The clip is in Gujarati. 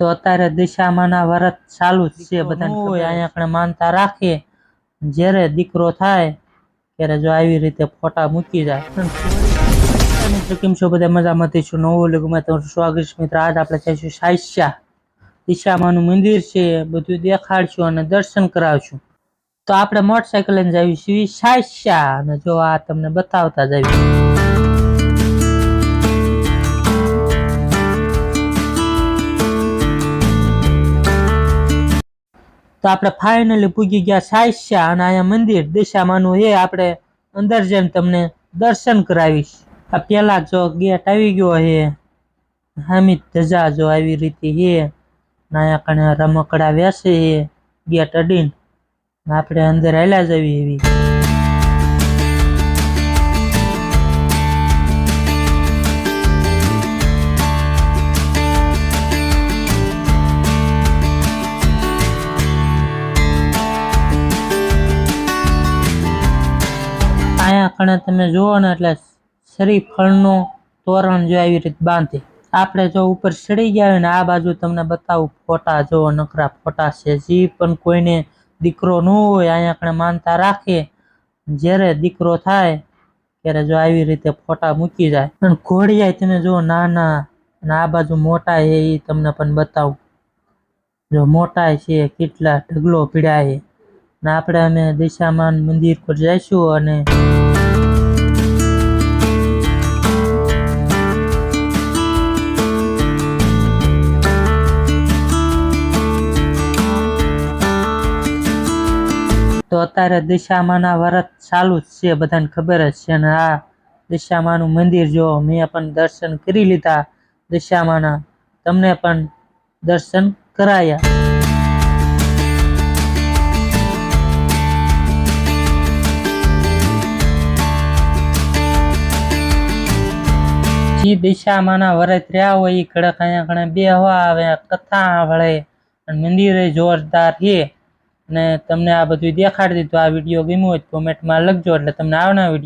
તો અત્યારે દિશામાંના વ્રત ચાલુ જ છે બધા હોય. અહીંયા આપણે માનતા રાખે જ્યારે દીકરો થાય ત્યારે જો આવી રીતે ફોટા મૂકી જાય. મિત્રો કેમ છો બધા? મજામાંથી છું. નવું લગમાં તમારું સ્વાગત છે મિત્ર? આજ આપણે જઈશું સાયસ્યા દિશામાંનું મંદિર છે બધું દેખાડશું અને દર્શન કરાવશું. તો આપણે મોટરસાયકલ લઈને જઈશું સાયસ્યા અને જો આ તમને બતાવતા જઈએ તો આપણે ફાઇનલી પૂગી ગયા સાયસ્યા અને અહીંયા મંદિર દિશામાંનું એ આપણે અંદર જઈને તમને દર્શન કરાવીશ. આ પહેલાં જો ગેટ આવી ગયો છે હામી ધજા જો આવી રીતે છે નાયા કણે રમકડા વેસે છે ગેટ અડીને આપણે અંદર હાલ્યા જવી એવી. અહીંયા કણે તમે જુઓ ને એટલે શ્રીફળનું તોરણ જો આવી રીતે બાંધે. આપણે જો ઉપર ચડી ગયા હોય ને આ બાજુ તમને બતાવું, ફોટા જો નકરા ફોટા છે જે, પણ કોઈને દીકરો ન હોય, અહીંયા આપણે માનતા રાખે. જ્યારે દીકરો થાય, ત્યારે જો આવી રીતે ફોટા મૂકી જાય. અને ઘોડિયા તમે જો નાના, અને આ બાજુ મોટા છે એ તમને પણ બતાવું. જો મોટા છે, કેટલા ઢગલો પીડ્યા છે. ને આપણે અમે દિશામાન મંદિર પર જઈશું અને તો અત્યારે દિશામાના વ્રત ચાલુ જ છે, બધાને ખબર જ છે. અને આ દિશામાનું મંદિર જો મેં પણ દર્શન કરી લીધા દિશામાના, તમને પણ દર્શન કરાયા. જે દિશામાંના વરત રહ્યા હોય એ કડક અહીંયા કણે બે હવા આવે કથા અને મંદિરે જોરદાર છે. અને તમને આ બધું દેખાડી દીધું. આ વીડિયો ગમ્યો હોય તો કોમેન્ટમાં લખજો એટલે તમને આવના વીડિયો